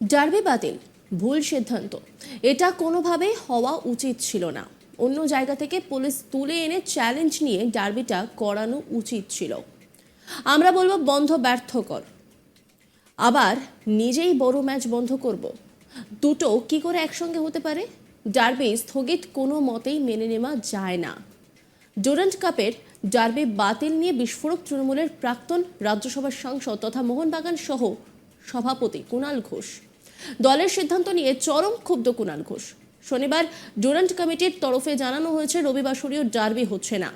Derby বাতিল, ভুল সিদ্ধান্ত। এটা কোনোভাবেই হওয়া উচিত ছিল না। অন্য জায়গা থেকে পুলিশ তুলে এনে চ্যালেঞ্জ নিয়ে ডার্বিটা করানো উচিত ছিল। আমরা বলব বন্ধ ব্যর্থ কর। আবার নিজেই বড় ম্যাচ বন্ধ করব। দুটো কি করে একসঙ্গে হতে পারে? ডার্বি স্থগিত কোনো মতেই মেনে নেওয়া যায় না। ডুরান্ট কাপের ডার্বি বাতিল নিয়ে বিস্ফোরক তৃণমূলের প্রাক্তন রাজ্যসভার সাংসদ তথা মোহনবাগান সহ সভাপতি কুণাল ঘোষ। দলের সিদ্ধান্ত নিয়ে চরম ক্ষুব্ধ কুণাল ঘোষ। শনিবার ডুরান্ট কমিটির তরফে জানানো হয়েছে রবিবাসরীয় ডার্বি হচ্ছে না।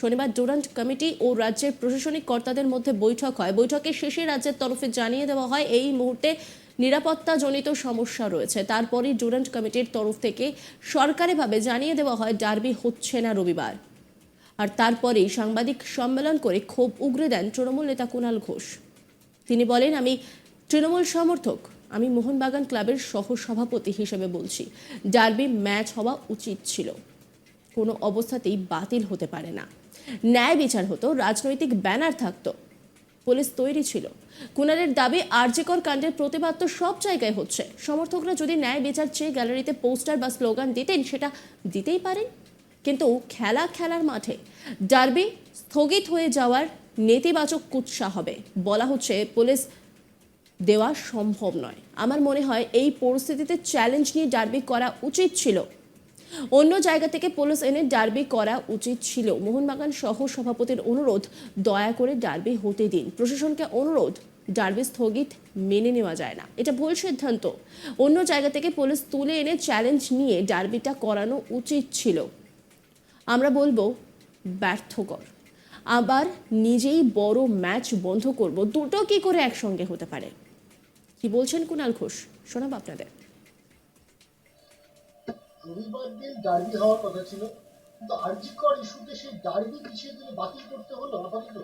শনিবার ডুরান্ট কমিটি ও রাজ্যের প্রশাসনিক কর্তাদের মধ্যে বৈঠক হয়। বৈঠকের শেষে রাজ্যের তরফে জানিয়ে দেওয়া হয়, এই মুহূর্তে নিরাপত্তাজনিত সমস্যা রয়েছে। তারপরই ডুরান্ট কমিটির তরফ থেকে সরকারিভাবে জানিয়ে দেওয়া হয়, ডার্বি হচ্ছে না রবিবার। আর তারপরেই সাংবাদিক সম্মেলন করে ক্ষোভ উগরে দেন তৃণমূল নেতা কুণাল ঘোষ। তিনি বলেন, আমি তৃণমূল সমর্থক আমি মোহনবাগান ক্লাবের সহ সভাপতি হিসেবে বলছি। ডার্বি ম্যাচ হওয়া উচিত ছিল। কোনো অবস্থাতেই বাতিল হতে পারে না। ন্যায় বিচার হতো, রাজনৈতিক ব্যানার থাকতো। পুলিশ তৈরি ছিল। কুণালের দাবি, আরজেকর কাণ্ডের প্রতিবাদ তো সব জায়গায় হচ্ছে। সমর্থকরা যদি ন্যায় বিচার চেয়ে গ্যালারিতে পোস্টার বা স্লোগান দিতেন, সেটা দিতেই পারেন। কিন্তু খেলা খেলার মাঠে ডার্বি স্থগিত হয়ে যাওয়ার নেতিবাচক কুৎসা হবে। বলা হচ্ছে, পুলিশ দেওয়া সম্ভব নয়। আমার মনে হয় এই পরিস্থিতিতে চ্যালেঞ্জ নিয়ে ডার্বি করা উচিত ছিল। অন্য জায়গা থেকে পুলিশ এনে ডার্বি করা উচিত ছিল। মোহনবাগান সহ সভাপতির অনুরোধ, দয়া করে ডার্বি হতে দিন। প্রশাসনকে অনুরোধ ডার্বি স্থগিত মেনে নেওয়া যায় না। এটা ভুল সিদ্ধান্ত। অন্য জায়গা থেকে পুলিশ তুলে এনে চ্যালেঞ্জ নিয়ে ডার্বিটা করানো উচিত ছিল। আমরা বলব ব্যর্থকর আবার নিজেই বড় ম্যাচ বন্ধ করব। দুটো কি করে একসঙ্গে হতে পারে? কি বলছেন কুণাল ঘোষ? শোনাব আপনাদের। রবিবার দিন ডার্বি হওয়ার কথা ছিল কিন্তু আর্জিকর ইস্যুতে সেই ডার্বি পিছিয়ে দিলে বাতিল করতে হলো আপাতত।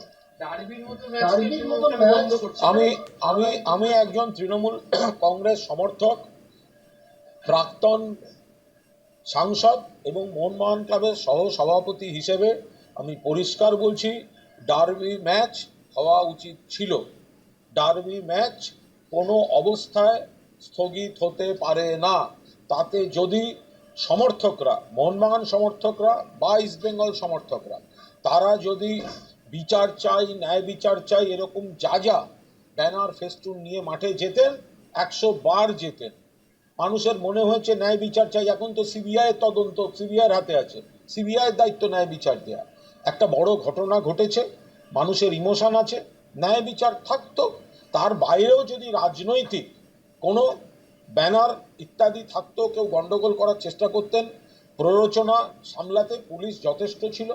আমি আমি আমি একজন তৃণমূল কংগ্রেস সমর্থক প্রাক্তন সাংসদ এবং মোহনবাগান ক্লাবের সহ সভাপতি হিসেবে আমি পরিষ্কার বলছি ডার্বি ম্যাচ হওয়া উচিত ছিল। ডার্বি ম্যাচ কোনো অবস্থায় স্থগিত হতে পারে না। তাতে যদি সমর্থকরা মোহনবাগান সমর্থকরা বা ইস্টবেঙ্গল সমর্থকরা, তারা যদি বিচার চাই, ন্যায় বিচার চাই, এরকম যা যা ব্যানার, ফেস্টুন নিয়ে মাঠে যেতেন, একশো বার যেতেন। মানুষের মনে হয়েছে ন্যায় বিচার চাই। এখন তো সিবিআই তদন্ত সিবিআইয়ের হাতে আছে। সিবিআইয়ের দায়িত্ব ন্যায় বিচার দেয়া। একটা বড় ঘটনা ঘটেছে, মানুষের ইমোশন আছে, ন্যায় বিচার থাকতো তার বাইরেও যদি রাজনৈতিক কোনো ব্যানার ইত্যাদি থাকতো, কেউ গন্ডগোল করার চেষ্টা করতেন, প্ররোচনা সামলাতে পুলিশ যথেষ্ট ছিল।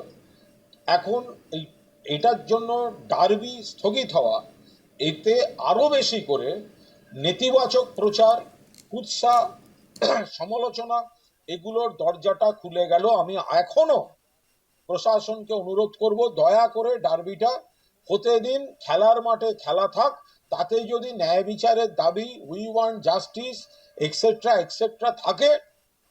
এখন এই, এটার জন্য ডার্বি স্থগিত হওয়া, এতে আরও বেশি করে নেতিবাচক প্রচার, কুৎসা, সমালোচনা, এগুলোর দরজাটা খুলে গেল। আমি এখনও প্রশাসনকে অনুরোধ করব, দয়া করে ডার্বিটা হতে দিন খেলার মাঠে খেলা থাক তাতে যদি ন্যায় বিচারের দাবি we want justice etcetera etcetera থাকে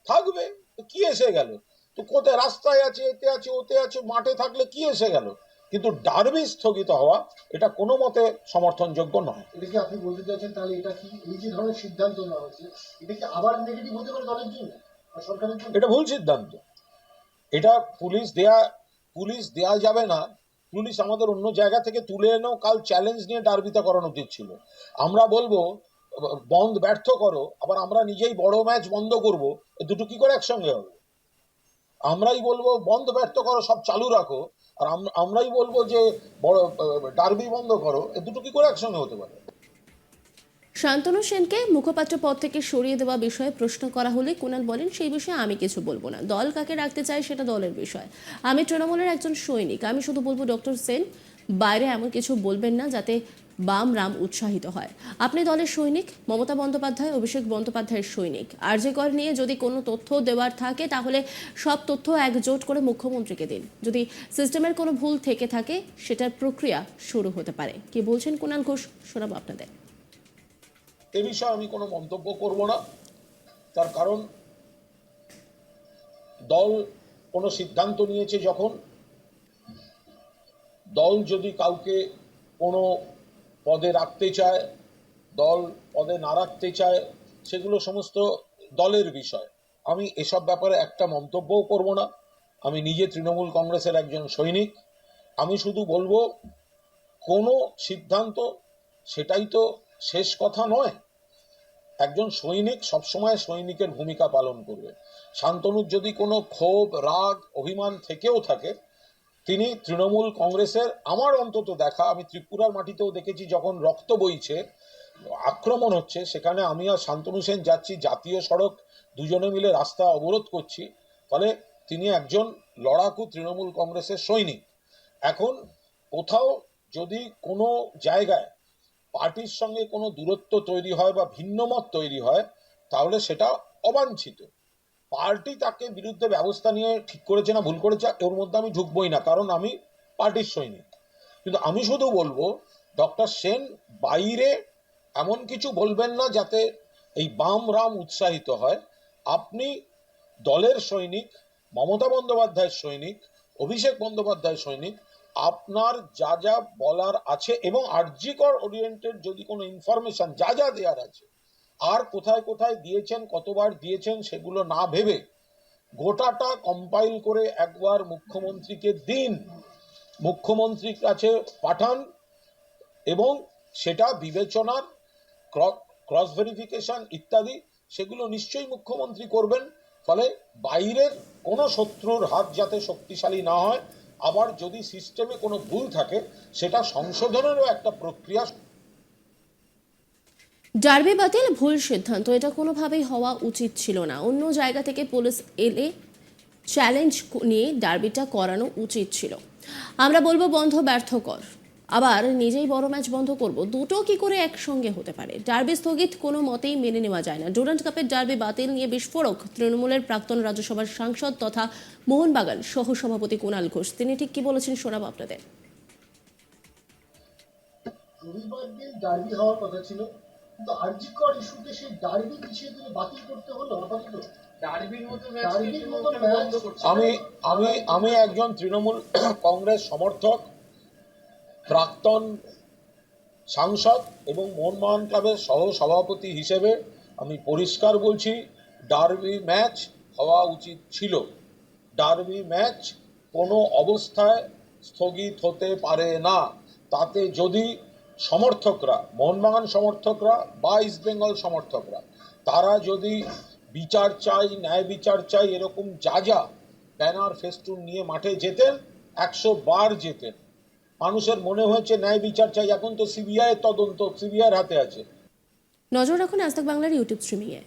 থাকবে। তো কি এসে গেল? তো কোথায় রাস্তায় আছে এতে আছে ওতে আছে মাঠে থাকলে কি এসে গেল? কিন্তু ডার্বি স্থগিত হওয়া এটা কোনো মতে সমর্থনযোগ্য নয়। এটা কি আপনি বলতে চাইছেন তাহলে এটা কি এই যে ধরনের সিদ্ধান্ত নেওয়া হচ্ছে এটা কি আবার নেগেটিভ হতে পারে দলের জন্য? সরকারের জন্য? এটা ভুল সিদ্ধান্ত। এটা পুলিশ দেয়া পুলিশ দেয়া যাবে না। পুলিশ আমাদের অন্য জায়গা থেকে তুলে এনেও কাল চ্যালেঞ্জ নিয়ে ডার্বিতে করানো উচিত ছিল। আমরা বলব, বন্ধ ব্যর্থ করো, আবার আমরা নিজেই বড় ম্যাচ বন্ধ করব দুটো কি করে একসঙ্গে হবে? আমরাই বলব, বন্ধ ব্যর্থ করো, সব চালু রাখো, আর আমরাই বলব যে বড় ডার্বি বন্ধ করো, এ দুটো কি করে একসঙ্গে হতে পারে? শান্তনু সেনকে মুখপাত্র পদ থেকে সরিয়ে দেওয়া বিষয়ে প্রশ্ন করা হলে কুণাল বলেন, সেই বিষয়ে আমি কিছু বলব না। দল কাকে রাখতে চায় সেটা দলের বিষয়। আমি তৃণমূলের একজন সৈনিক। আমি শুধু বলব, ডক্টর সেন, বাইরে এমন কিছু বলবেন না যাতে বাম রাম উৎসাহিত হয়। আপনি দলের সৈনিক, মমতা বন্দ্যোপাধ্যায়, অভিষেক বন্দ্যোপাধ্যায়ের সৈনিক। আরজেকর নিয়ে যদি কোনো তথ্য দেওয়ার থাকে, তাহলে সব তথ্য একজোট করে মুখ্যমন্ত্রীকে দিন। যদি সিস্টেমের কোনো ভুল থেকে থাকে, সেটার প্রক্রিয়া শুরু হতে পারে। কি বলছেন কুণাল ঘোষ? শোনাবো আপনাদের। এ বিষয়ে আমি কোনো মন্তব্য করব না। তার কারণ, দল কোনো সিদ্ধান্ত নিয়েছে যখন, দল যদি কাউকে কোনো পদে রাখতে চায়, দল পদে না রাখতে চায়, সেগুলো সমস্ত দলের বিষয়। আমি এসব ব্যাপারে একটা মন্তব্যও করব না। আমি নিজে তৃণমূল কংগ্রেসের একজন সৈনিক। আমি শুধু বলব, কোনো সিদ্ধান্ত, সেটাই তো শেষ কথা নয়, একজন সৈনিক সবসময় সৈনিকের ভূমিকা পালন করবে। শান্তনুর যদি কোনো ক্ষোভ, রাগ, অভিমান থেকেও থাকে, তিনি তৃণমূল কংগ্রেসের আমার অন্তত দেখা, আমি ত্রিপুরার মাটিতেও দেখেছি যখন রক্ত বইছে, আক্রমণ হচ্ছে, সেখানে আমি আর শান্তনু সেন যাচ্ছি, জাতীয় সড়ক, দুজনে মিলে রাস্তা অবরোধ করছি, ফলে তিনি একজন লড়াকু তৃণমূল কংগ্রেসের সৈনিক। এখন কোথাও যদি কোনো জায়গায় পার্টির সঙ্গে কোনো দূরত্ব তৈরি হয় বা ভিন্নমত তৈরি হয়, তাহলে সেটা অবাঞ্ছিত। পার্টি তাকে বিরুদ্ধে ব্যবস্থা নিয়ে ঠিক করেছে না ভুল করেছে ওর মধ্যে আমি ঢুকবই না, কারণ আমি পার্টির সৈনিক। কিন্তু আমি শুধু বলব, ডক্টর সেন বাইরে এমন কিছু বলবেন না যাতে এই বাম রাম উৎসাহিত হয়। আপনি দলের সৈনিক, মমতা বন্দ্যোপাধ্যায়ের সৈনিক, অভিষেক বন্দ্যোপাধ্যায়ের সৈনিক আপনার যা যা বলার আছে এবং আর্জিকর ওরিয়েন্টেড যদি কোনো ইনফরমেশন যা যা দেওয়ার আছে, আর কোথায় কোথায় দিয়েছেন, কতবার দিয়েছেন সেগুলো না ভেবে গোটাটা কম্পাইল করে একবার মুখ্যমন্ত্রীকে দিন, মুখ্যমন্ত্রীর কাছে পাঠান এবং সেটা বিবেচনার, ক্রস ভেরিফিকেশন ইত্যাদি, সেগুলো নিশ্চয়ই মুখ্যমন্ত্রী করবেন, ফলে বাইরের কোনো শত্রুর হাত যাতে শক্তিশালী না হয় আবার যদি সিস্টেমে কোনো ভুল থাকে, সেটা সংশোধনেরও একটা প্রক্রিয়া। ডার্বি বাতিল, ভুল সিদ্ধান্ত, এটা কোনোভাবেই হওয়া উচিত ছিল না। অন্য জায়গা থেকে পুলিশ এলে চ্যালেঞ্জ নিয়ে ডার্বিটা করানো উচিত ছিল। আমরা বলব বন্ধ ব্যর্থ কর আবার নিজেই বড় ম্যাচ বন্ধ করব দুটো কি করে একসঙ্গে হতে পারে? ডার্বি স্থগিত কোনো মতেই মেনে নেওয়া যায় না। ডুরান্ট কাপের ডার্বি বাতিল নিয়ে বিস্ফোরক তৃণমূলের প্রাক্তন রাজ্যসভার সাংসদ তথা মোহনবাগান সহ সভাপতি কুণাল ঘোষ। তিনি ঠিক কি বলেছেন শোনাব আপনাদের? রবিবার দিন ডার্বি হওয়ার কথা ছিল কিন্তু আর্জিকর ইস্যুতে সেই ডার্বি পিছিয়ে দিলে বাতিল করতে হলো আপাতত? আমি আমি আমি একজন তৃণমূল কংগ্রেস সমর্থক। প্রাক্তন সাংসদ এবং মোহনবাগান ক্লাবের সহ সভাপতি হিসেবে আমি পরিষ্কার বলছি, ডার্বি ম্যাচ হওয়া উচিত ছিল। ডার্বি ম্যাচ কোনো অবস্থায় স্থগিত হতে পারে না। তাতে যদি সমর্থকরা মোহনবাগান সমর্থকরা বা ইস্টবেঙ্গল সমর্থকরা, তারা যদি বিচার চাই, ন্যায় বিচার চাই, এরকম যা যা ব্যানার, ফেস্টুন নিয়ে মাঠে যেতেন, একশো বার যেতেন মানুষের মনে হয়েছে ন্যায় বিচার চাই। এখন তো সিবিআই তদন্ত সিবিআইয়ের হাতে আছে। নজর রাখুন আজ বাংলার ইউটিউব স্ট্রিমিংয়ে।